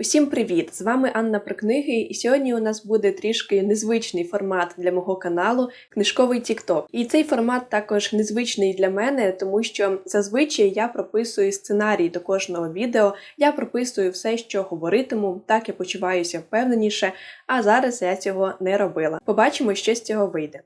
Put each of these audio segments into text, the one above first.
Усім привіт! З вами Анна про книги, і сьогодні у нас буде трішки незвичний формат для мого каналу книжковий TikTok. І цей формат також незвичний для мене, тому що зазвичай я прописую сценарій до кожного відео, я прописую все, що говоритиму, так я почуваюся впевненіше. А зараз я цього не робила. Побачимо, що з цього вийде.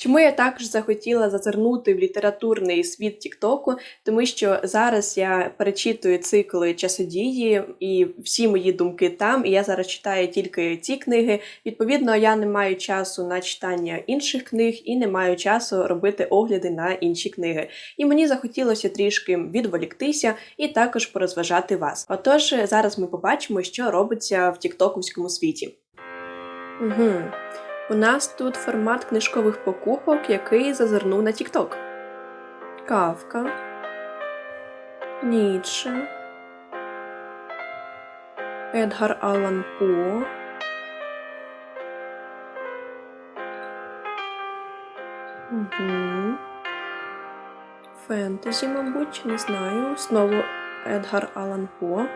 Чому я також захотіла зазирнути в літературний світ Тіктоку, тому що зараз я перечитую цикли часодії і всі мої думки там, і я зараз читаю тільки ці книги. Відповідно, я не маю часу на читання інших книг і не маю часу робити огляди на інші книги. І мені захотілося трішки відволіктися і також порозважати вас. Отож, зараз ми побачимо, що робиться в тіктоковському світі. Угу. У нас тут формат книжкових покупок, який зазирнув на TikTok. Кавка. Ніцше. Едгар Аллан По. Угу. Фентезі, мабуть, не знаю. Знову Едгар Аллан По.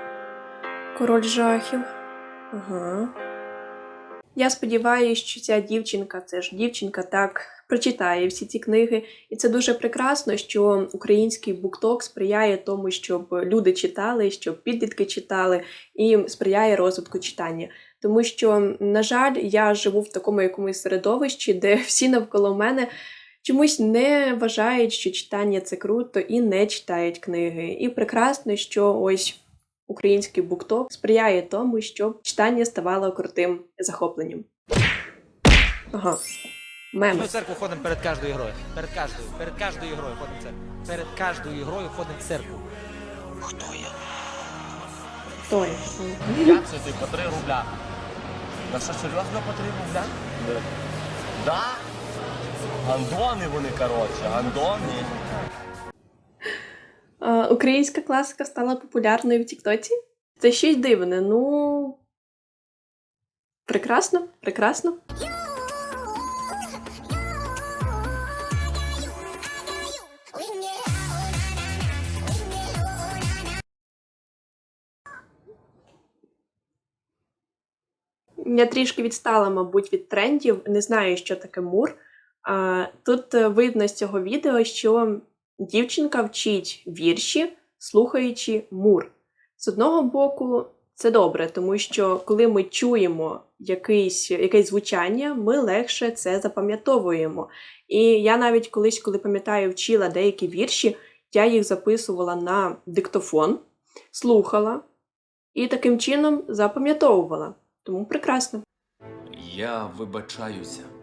Король жахів. Ага. Я сподіваюся, що ця дівчинка, це ж дівчинка, так прочитає всі ці книги, і це дуже прекрасно, що український букток сприяє тому, щоб люди читали, щоб підлітки читали, і сприяє розвитку читання. Тому що, на жаль, я живу в такому якомусь середовищі, де всі навколо мене. Чомусь не вважають, що читання це круто, і не читають книги. І прекрасно, що ось Український букток сприяє тому, щоб читання ставало крутим захопленням. Ага. Мем. Ми в церкву ходимо перед кожною грою. Перед кожною, перед кожною грою ходимо в церкву. Перед кожною грою ходимо в церкву. Хто я? Хто я? Як це ти по 3 рубля? На що серйозно по 3 рубля? Да? Гандони вони, коротше, гандони. Українська класика стала популярною в Тіктоці? Це щось дивне. Ну. Прекрасно, прекрасно. Я трішки відстала, мабуть, від трендів. Не знаю, що таке мур. Тут е, видно з цього відео, що дівчинка вчить вірші, слухаючи мур. З одного боку, це добре, тому що коли ми чуємо якийсь, якесь звучання, ми легше це запам'ятовуємо. І я навіть колись, коли пам'ятаю, вчила деякі вірші, я їх записувала на диктофон, слухала і таким чином запам'ятовувала. Тому прекрасно. Я вибачаюся.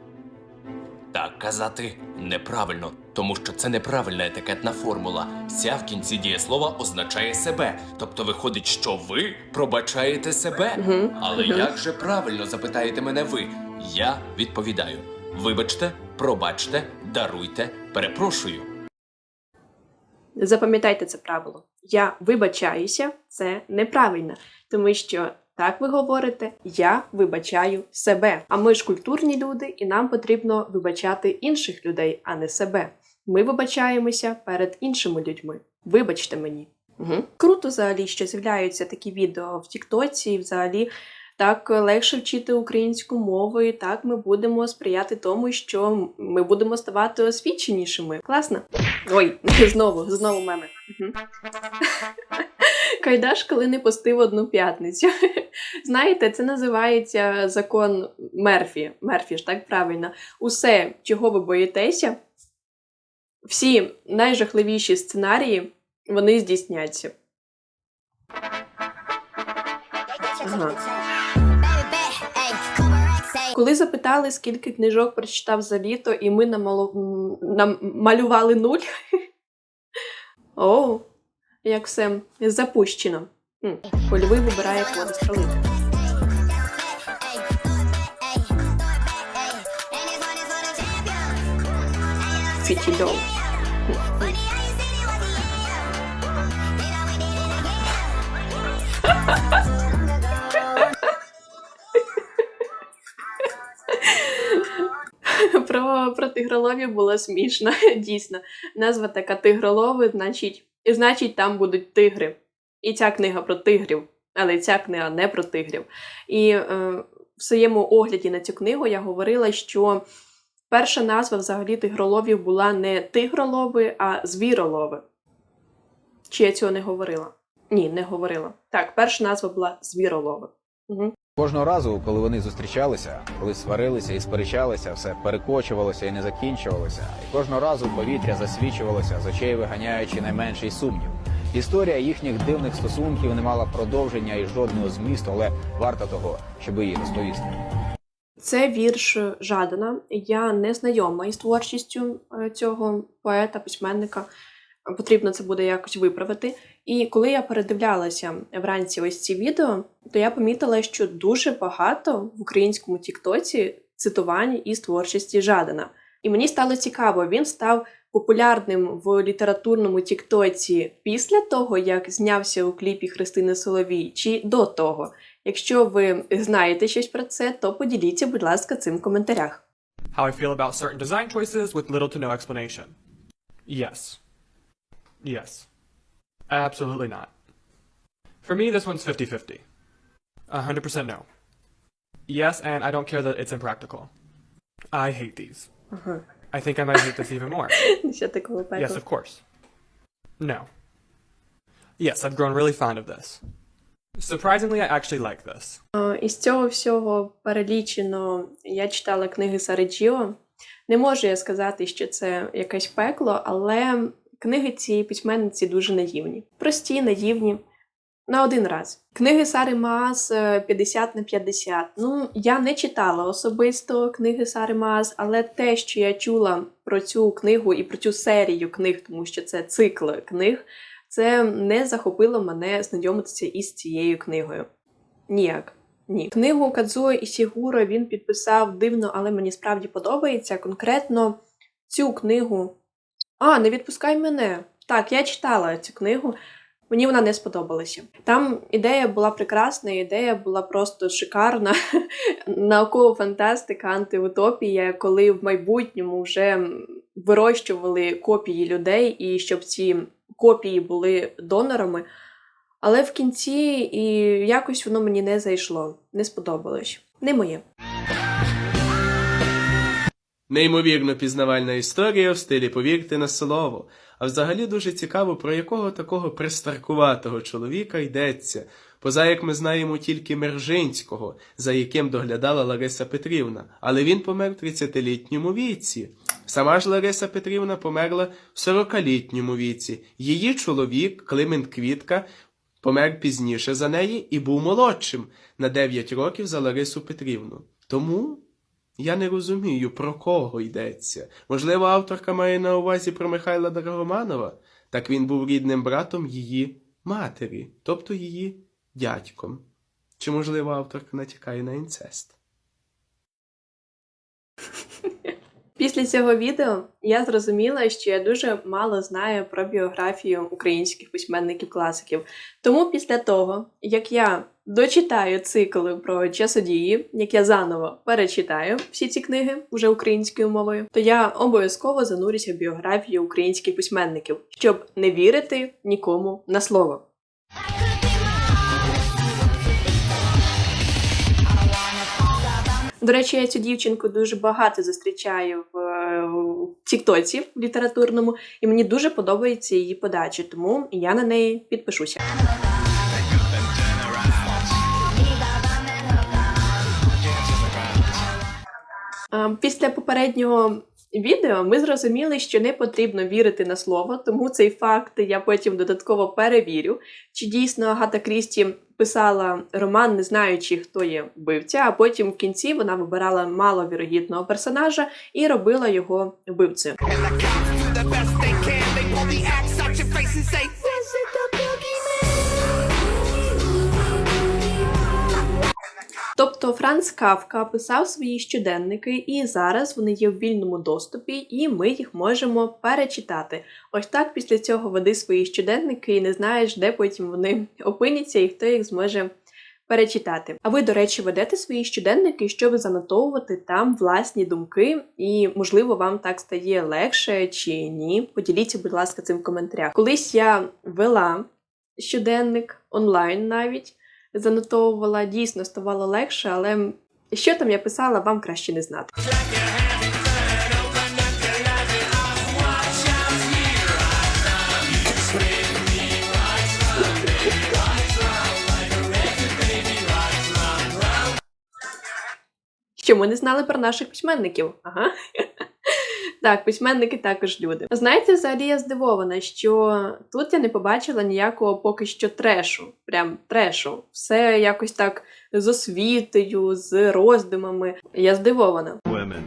Так казати неправильно, тому що це неправильна етикетна формула. Ся в кінці дієслова означає себе. Тобто виходить, що ви пробачаєте себе. Але як же правильно запитаєте мене ви? Я відповідаю: вибачте, пробачте, даруйте, перепрошую. Запам'ятайте це правило. Я вибачаюся, це неправильно, тому що так ви говорите, я вибачаю себе. А ми ж культурні люди, і нам потрібно вибачати інших людей, а не себе. Ми вибачаємося перед іншими людьми. Вибачте мені. Угу. Круто взагалі, що з'являються такі відео в Тіктоці, і взагалі так легше вчити українську мову, і так ми будемо сприяти тому, що ми будемо ставати освіченішими. Класно? Ой, знову, знову меми. Угу. Кайдаш, коли не постив одну п'ятницю. Знаєте, це називається закон Мерфі. Мерфі ж так правильно. Усе, чого ви боїтеся, всі найжахливіші сценарії, вони здійсняться. Ага. Коли запитали, скільки книжок прочитав за літо, і ми намалу... намалювали нуль. О, як все запущено. Польовий вибирає столиці. Фітільов. про, про тигролові було смішно, дійсно. Назва така тигролови, значить, значить, там будуть тигри. І ця книга про тигрів, але ця книга не про тигрів. І е, в своєму огляді на цю книгу я говорила, що перша назва взагалі тигроловів була не тигролови, а звіролови. Чи я цього не говорила? Ні, не говорила. Так, перша назва була звіролови. Угу. Кожного разу, коли вони зустрічалися, коли сварилися і сперечалися, все перекочувалося і не закінчувалося. І кожного разу повітря засвічувалося, з очей виганяючи найменший сумнів. Історія їхніх дивних стосунків не мала продовження і жодного змісту, але варта того, щоб її розповісти. Це вірш Жадана. Я не знайома із творчістю е, цього поета, письменника. Потрібно це буде якось виправити. І коли я передивлялася вранці ось ці відео, то я помітила, що дуже багато в українському Тіктоці цитувань із творчості Жадана. І мені стало цікаво, він став популярним в літературному Тіктоці після того, як знявся у кліпі Христини Соловій, чи до того. Якщо ви знаєте щось про це, то поділіться, будь ласка, цим в коментарях. how I feel about certain design choices with little to no explanation. Yes. Yes. Absolutely not. For me, this one's 50 50. 100% no. Yes, and I don't care that it's impractical. I hate these. I think I might hate this even more. Yes, of course. No. Yes, I've grown really fond of this. Surprisingly, I actually like this. Е, Із цього всього перелічено я читала книги Сареджіо. Не можу я сказати, що це якесь пекло, але книги цієї письменниці дуже наївні. Прості, наївні. На один раз. Книги Сари Маас е, 50 на 50. Ну, я не читала особисто книги Сари Маас, але те, що я чула про цю книгу і про цю серію книг, тому що це цикл книг, це не захопило мене знайомитися із цією книгою. Ніяк. Ні. Книгу Кадзуо Ісігуро він підписав дивно, але мені справді подобається. Конкретно цю книгу. А, не відпускай мене. Так, я читала цю книгу. Мені вона не сподобалася. Там ідея була прекрасна, ідея була просто шикарна. Наукова фантастика, антиутопія, коли в майбутньому вже вирощували копії людей, і щоб ці копії були донорами. Але в кінці і якось воно мені не зайшло, не сподобалось. Не моє. Неймовірно пізнавальна історія в стилі повірте на слово. А взагалі дуже цікаво, про якого такого пристаркуватого чоловіка йдеться, поза як ми знаємо тільки Мержинського, за яким доглядала Лариса Петрівна, але він помер в 30-літньому віці. Сама ж Лариса Петрівна померла в 40-літньому віці. Її чоловік, Климент Квітка, помер пізніше за неї і був молодшим на 9 років за Ларису Петрівну. Тому я не розумію, про кого йдеться. Можливо, авторка має на увазі про Михайла Драгоманова? Так він був рідним братом її матері, тобто її дядьком. Чи, можливо, авторка натякає на інцест? Після цього відео я зрозуміла, що я дуже мало знаю про біографію українських письменників-класиків. Тому після того, як я дочитаю цикл про часодії, як я заново перечитаю всі ці книги вже українською мовою, то я обов'язково занурюся в біографію українських письменників, щоб не вірити нікому на слово. До речі, я цю дівчинку дуже багато зустрічаю в, Тіктоці літературному, і мені дуже подобається її подача, тому я на неї підпишуся. Після попереднього відео ми зрозуміли, що не потрібно вірити на слово, тому цей факт я потім додатково перевірю, чи дійсно Агата Крісті писала роман, не знаючи, хто є вбивця, а потім в кінці вона вибирала маловірогідного персонажа і робила його вбивцею. Тобто Франц Кавка писав свої щоденники, і зараз вони є в вільному доступі, і ми їх можемо перечитати. Ось так після цього веди свої щоденники і не знаєш, де потім вони опиняться і хто їх зможе перечитати. А ви, до речі, ведете свої щоденники, щоб занотовувати там власні думки, і можливо вам так стає легше чи ні. Поділіться, будь ласка, цим в коментарях. Колись я вела щоденник онлайн навіть занотовувала, дійсно ставало легше, але що там я писала, вам краще не знати. Що ми не знали про наших письменників? Ага. Так, письменники також люди. Знаєте, взагалі я здивована, що тут я не побачила ніякого поки що трешу. Прям трешу. Все якось так з освітою, з роздумами. Я здивована. Women.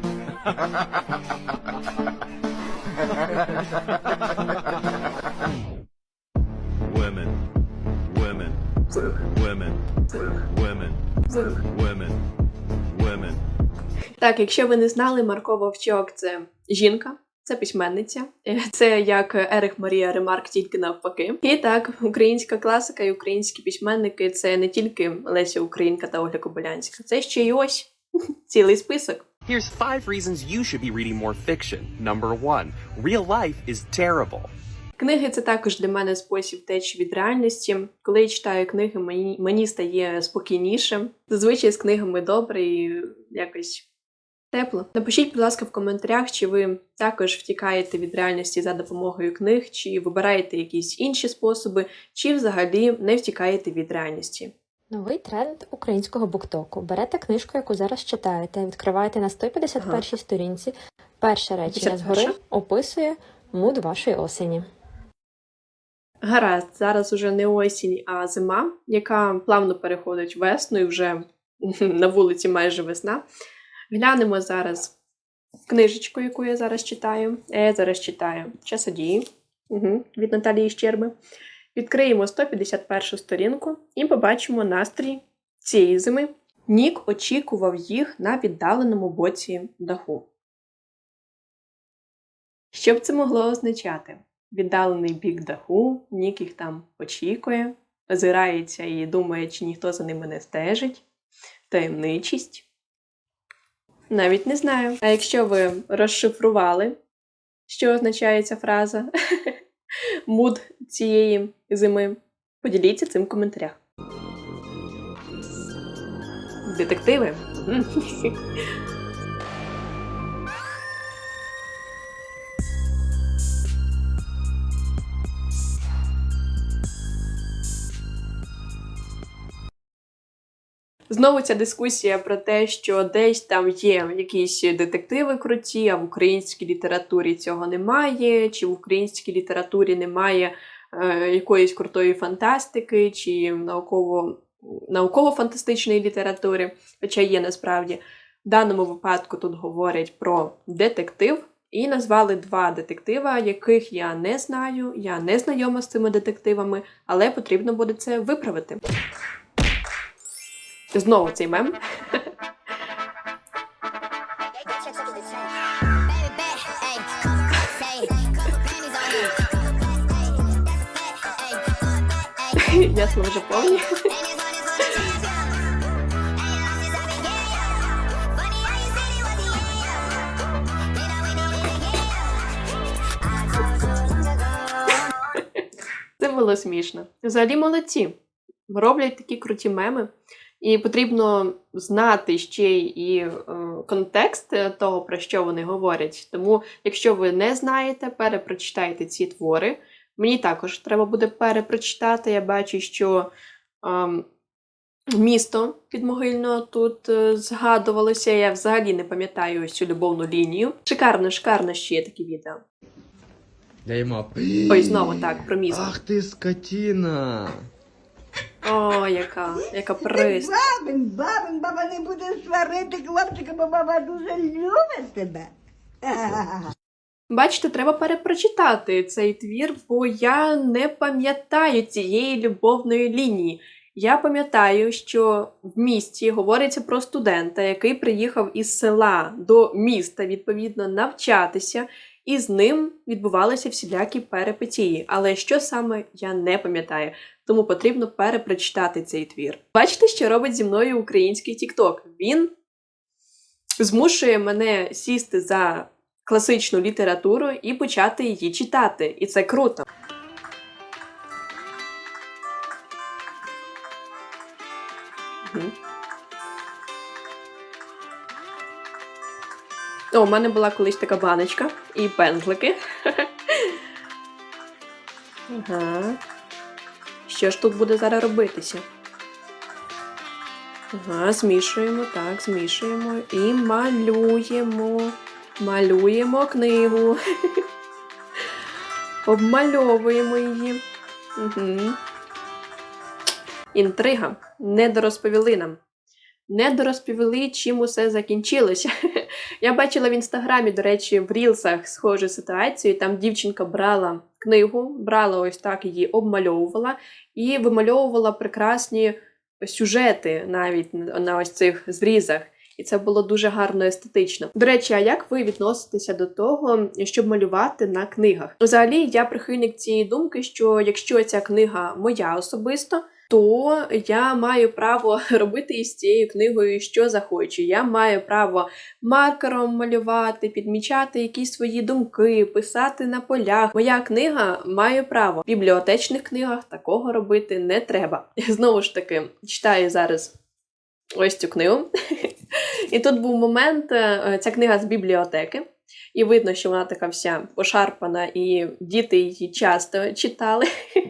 Women. Women. Women. Women. Women. Так, якщо ви не знали, Марко Вовчок це жінка, це письменниця. Це як Ерих Марія Ремарк, тільки навпаки. І так, українська класика і українські письменники це не тільки Леся Українка та Ольга Кобилянська, це ще й ось цілий список. Here's five reasons you should be reading more fiction. Number one, real life is terrible. Книги це також для мене спосіб течі від реальності. Коли я читаю книги, мені, мені стає спокійніше. Зазвичай з книгами добре і якось тепло. Напишіть, будь ласка, в коментарях, чи ви також втікаєте від реальності за допомогою книг, чи вибираєте якісь інші способи, чи взагалі не втікаєте від реальності. Новий тренд українського буктоку. Берете книжку, яку зараз читаєте, відкриваєте на 151 Ага. сторінці. Перше речення згори описує муд вашої осені. Гаразд, зараз уже не осінь, а зима, яка плавно переходить в весну і вже на вулиці майже весна. Глянемо зараз книжечку, яку я зараз читаю. Е, Я зараз читаю Часодії угу, від Наталії Щерби. Відкриємо 151 сторінку і побачимо настрій цієї зими. Нік очікував їх на віддаленому боці даху. Що б це могло означати? Віддалений бік даху, Нік їх там очікує, озирається і думає, чи ніхто за ними не стежить. Таємничість. Навіть не знаю. А якщо ви розшифрували, що означає ця фраза муд цієї зими, поділіться цим в коментарях. Детективи. Знову ця дискусія про те, що десь там є якісь детективи круті, а в українській літературі цього немає, чи в українській літературі немає е, якоїсь крутої фантастики, чи науково, науково-фантастичної літератури, хоча є насправді. В даному випадку тут говорять про детектив, і назвали два детектива, яких я не знаю, я не знайома з цими детективами, але потрібно буде це виправити. Знову цей мем. Ясно вже повні. Це було смішно. Взагалі молодці. Роблять такі круті меми. І потрібно знати ще й і е, контекст того, про що вони говорять. Тому, якщо ви не знаєте, перепрочитайте ці твори. Мені також треба буде перепрочитати. Я бачу, що ем, місто підмогильно тут е, згадувалося. Я взагалі не пам'ятаю ось цю любовну лінію. Шикарно, шикарно ще є такі відео. Я йому. Ой, знову так, про місто. Ах ти скотіна! О, яка, яка прис. Бабин, бабин, баба не буде сварити хлопчика, бо баба дуже любить тебе. Бачите, треба перепрочитати цей твір, бо я не пам'ятаю цієї любовної лінії. Я пам'ятаю, що в місті говориться про студента, який приїхав із села до міста, відповідно, навчатися. І з ним відбувалися всілякі перипетії. Але що саме я не пам'ятаю, тому потрібно перепрочитати цей твір. Бачите, що робить зі мною український Тікток? Він змушує мене сісти за класичну літературу і почати її читати. І це круто. О, у мене була колись така баночка і пензлики. Ага. Що ж тут буде зараз робитися? Ага, змішуємо, так, змішуємо і малюємо. Малюємо книгу. Обмальовуємо її. Угу. Інтрига. Не дорозповіли нам. Не дорозповіли, чим усе закінчилося. Я бачила в інстаграмі, до речі, в рілсах схожу ситуацію. Там дівчинка брала книгу, брала ось так її, обмальовувала і вимальовувала прекрасні сюжети навіть на ось цих зрізах. І це було дуже гарно естетично. До речі, а як ви відноситеся до того, щоб малювати на книгах? Взагалі, я прихильник цієї думки, що якщо ця книга моя особисто, то я маю право робити із цією книгою що захочу. Я маю право маркером малювати, підмічати якісь свої думки, писати на полях. Моя книга має право. В бібліотечних книгах такого робити не треба. Знову ж таки, читаю зараз ось цю книгу. І тут був момент, е, ця книга з бібліотеки. І видно, що вона така вся пошарпана, і діти її часто читали.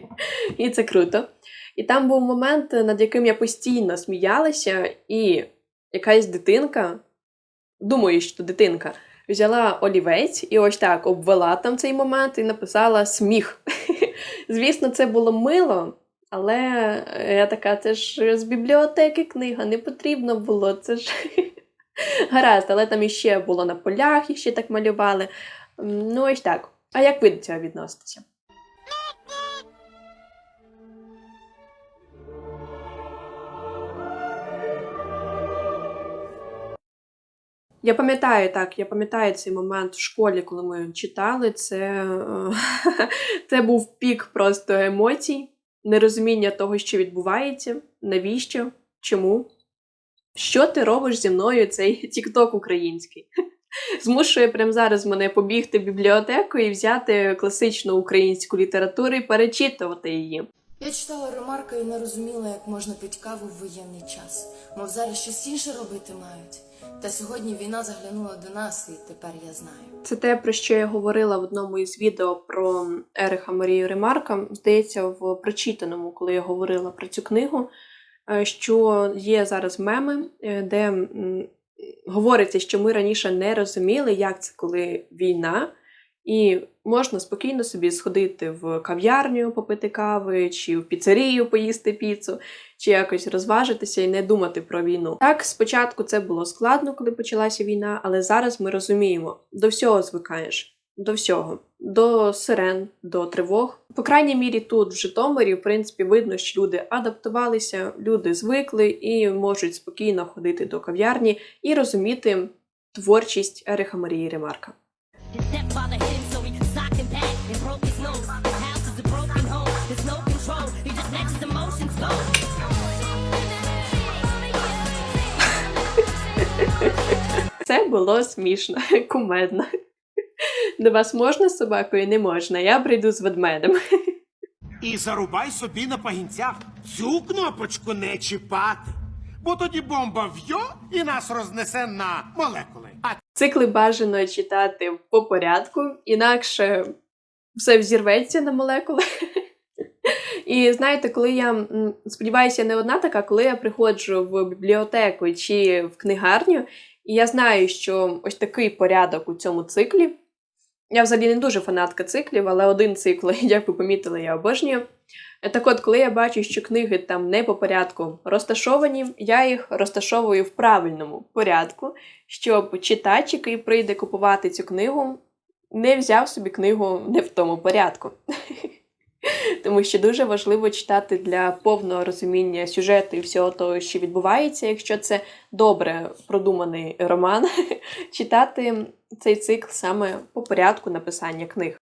І це круто. І там був момент, над яким я постійно сміялася, і якась дитинка, думаю, що дитинка, взяла олівець і ось так обвела там цей момент і написала сміх. Звісно, це було мило, але я така, це ж з бібліотеки книга, не потрібно було. Це ж гаразд, але там іще було на полях, іще так малювали. Ну, ось так. А як ви до цього відноситеся? Я пам'ятаю так, я пам'ятаю цей момент в школі, коли ми читали. Це, е, це був пік просто емоцій, нерозуміння того, що відбувається, навіщо, чому. Що ти робиш зі мною цей тікток український? Змушує прямо зараз мене побігти в бібліотеку і взяти класичну українську літературу і перечитувати її. Я читала Ремарка і не розуміла, як можна пити каву в воєнний час. Мов зараз щось інше робити мають. Та сьогодні війна заглянула до нас, і тепер я знаю. Це те, про що я говорила в одному із відео про Ериха Марію Ремарка. Здається, в прочитаному, коли я говорила про цю книгу, е, що є зараз меми, е, де говориться, що ми раніше не розуміли, як це коли війна, і можна спокійно собі сходити в кав'ярню, попити кави, чи в піцерію поїсти піцу, чи якось розважитися і не думати про війну. Так, спочатку це було складно, коли почалася війна, але зараз ми розуміємо, до всього звикаєш. До всього, до сирен, до тривог. По крайній мірі, тут в Житомирі, в принципі, видно, що люди адаптувалися, люди звикли і можуть спокійно ходити до кав'ярні і розуміти творчість Ериха Марії Ремарка. Це було смішно, кумедно. До вас можна з собакою? Не можна. Я прийду з ведмедем. І зарубай собі на пагінцях цю кнопочку не чіпати. Бо тоді бомба в'йо і нас рознесе на молекули. А Цикли бажано читати по порядку, інакше все взірветься на молекули. І знаєте, коли я сподіваюся, не одна така, коли я приходжу в бібліотеку чи в книгарню, і я знаю, що ось такий порядок у цьому циклі. Я взагалі не дуже фанатка циклів, але один цикл, як ви помітили, я обожнюю. Так от, коли я бачу, що книги там не по порядку розташовані, я їх розташовую в правильному порядку, щоб читач, який прийде купувати цю книгу, не взяв собі книгу не в тому порядку. тому що дуже важливо читати для повного розуміння сюжету і всього того, що відбувається, якщо це добре продуманий роман, читати цей цикл саме по порядку написання книг.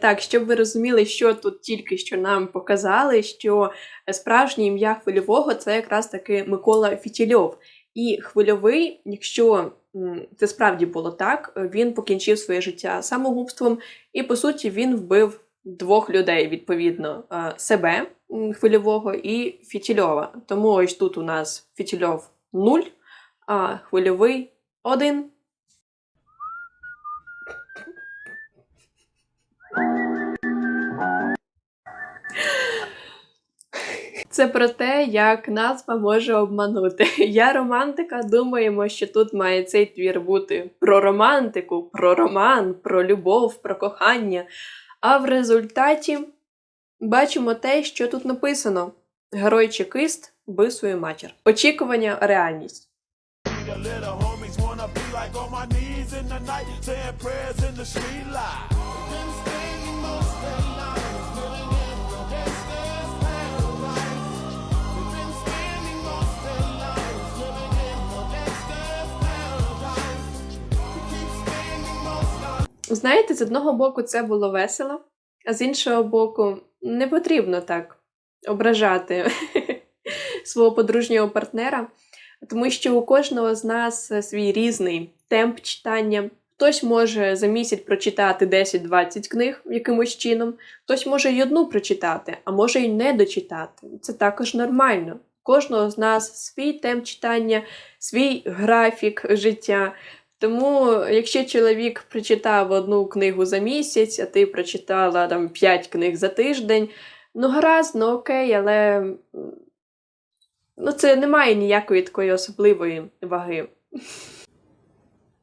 Так, щоб ви розуміли, що тут тільки що нам показали, що справжнє ім'я хвильового це якраз таки Микола Фітільов. І хвильовий, якщо це справді було так, він покінчив своє життя самогубством, і по суті він вбив двох людей, відповідно, е, себе хвильового і Фітільова. Тому ось тут у нас Фітільов 0, а хвильовий 1. Це про те, як назва може обманути. Я романтика, думаємо, що тут має цей твір бути про романтику, про роман, про любов, про кохання. А в результаті бачимо те, що тут написано: герой чекист свою матір. Очікування, реальність. Знаєте, з одного боку це було весело, а з іншого боку, не потрібно так ображати свого подружнього партнера, тому що у кожного з нас свій різний темп читання. Хтось може за місяць прочитати 10-20 книг якимось чином, хтось може й одну прочитати, а може й не дочитати. Це також нормально. У Кожного з нас свій темп читання, свій графік життя. Тому, якщо чоловік прочитав одну книгу за місяць, а ти прочитала там 5 книг за тиждень, ну гаразд, ну окей, але ну, це не має ніякої такої особливої ваги.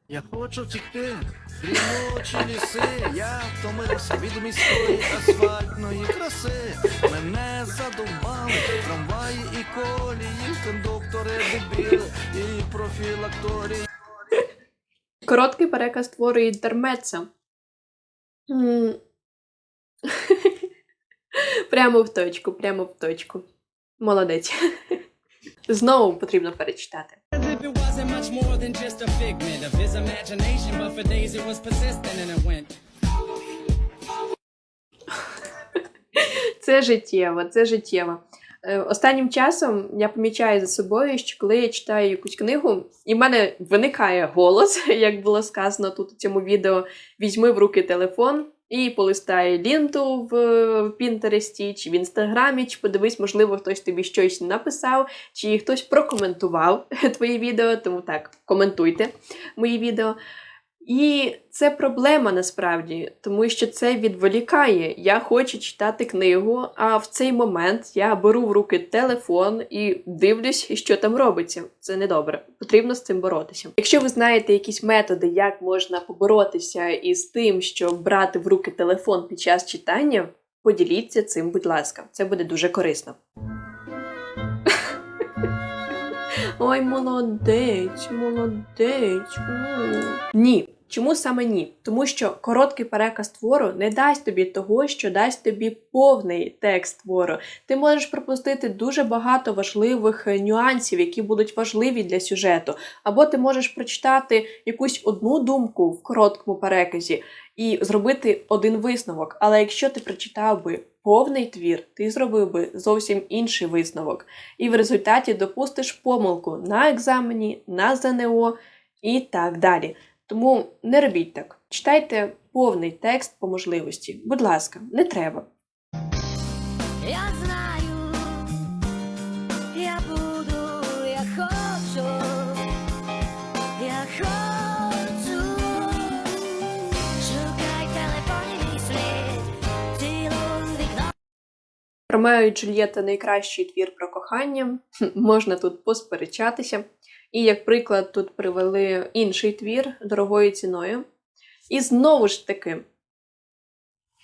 Я хочу втікти, дрімучі ліси, я втомився від міської асфальтної краси. Мене задовбали трамваї і колії, кондуктори дебіли і профілакторії. Короткий переказ твору інтермеца. Прямо в точку, прямо в точку. Молодець. Знову потрібно перечитати. Це життєво, це життєво. Е, Останнім часом я помічаю за собою, що коли я читаю якусь книгу, і в мене виникає голос, як було сказано тут у цьому відео: візьми в руки телефон і полистай лінту в Пінтересті, чи в інстаграмі, чи подивись, можливо, хтось тобі щось написав, чи хтось прокоментував твої відео. Тому так, коментуйте мої відео. І це проблема насправді, тому що це відволікає. Я хочу читати книгу, а в цей момент я беру в руки телефон і дивлюсь, що там робиться. Це недобре. Потрібно з цим боротися. Якщо ви знаєте якісь методи, як можна поборотися із тим, щоб брати в руки телефон під час читання, поділіться цим, будь ласка, це буде дуже корисно. Ой, молодець, молодець. Ні. Чому саме ні? Тому що короткий переказ твору не дасть тобі того, що дасть тобі повний текст твору. Ти можеш пропустити дуже багато важливих е, нюансів, які будуть важливі для сюжету. Або ти можеш прочитати якусь одну думку в короткому переказі і зробити один висновок. Але якщо ти прочитав би повний твір, ти зробив би зовсім інший висновок. І в результаті допустиш помилку на екзамені, на ЗНО і так далі. Тому не робіть так. Читайте повний текст по можливості. Будь ласка, не треба. Я знаю, я буду, я хочу, я хочу. Шукай слід, вікно. Ромео і Джульєта найкращий твір про кохання. Можна тут посперечатися. І як приклад, тут привели інший твір дорогою ціною. І знову ж таки,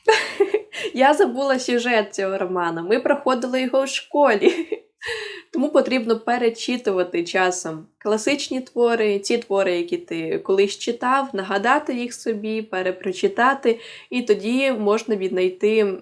я забула сюжет цього роману. Ми проходили його в школі. Тому потрібно перечитувати часом класичні твори, ті твори, які ти колись читав, нагадати їх собі, перепрочитати, і тоді можна віднайти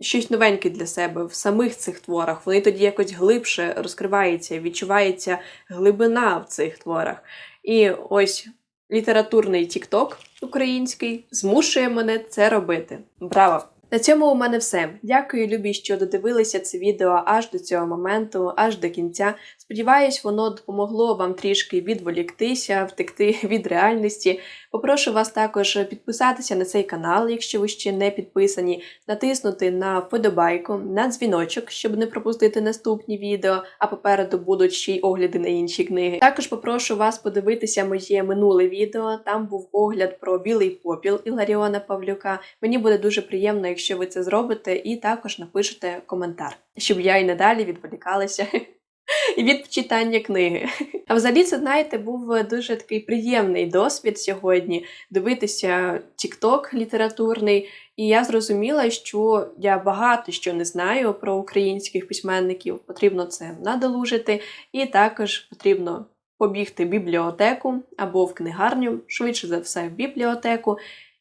щось новеньке для себе в самих цих творах. Вони тоді якось глибше розкриваються, відчувається глибина в цих творах. І ось літературний тікток український змушує мене це робити. Браво! На цьому у мене все. Дякую, любі, що додивилися це відео аж до цього моменту, аж до кінця. Сподіваюсь, воно допомогло вам трішки відволіктися, втекти від реальності. Попрошу вас також підписатися на цей канал, якщо ви ще не підписані, натиснути на вподобайку, на дзвіночок, щоб не пропустити наступні відео, а попереду будуть ще й огляди на інші книги. Також попрошу вас подивитися моє минуле відео. Там був огляд про білий попіл Іларіона Павлюка. Мені буде дуже приємно, якщо ви це зробите, і також напишете коментар, щоб я і надалі відволікалася. Від читання книги. А взагалі, це, знаєте, був дуже такий приємний досвід сьогодні дивитися TikTok літературний. І я зрозуміла, що я багато що не знаю про українських письменників. Потрібно це надолужити, і також потрібно побігти в бібліотеку або в книгарню, швидше за все, в бібліотеку.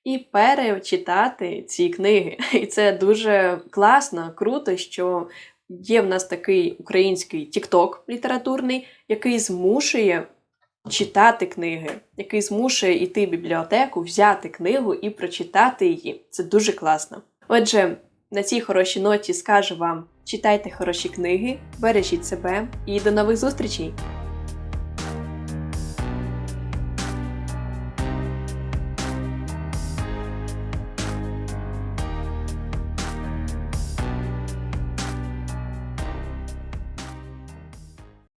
І перечитати ці книги. І це дуже класно, круто, що є в нас такий український TikTok літературний, який змушує читати книги, який змушує йти в бібліотеку, взяти книгу і прочитати її. Це дуже класно. Отже, на цій хорошій ноті скажу вам: читайте хороші книги, бережіть себе і до нових зустрічей!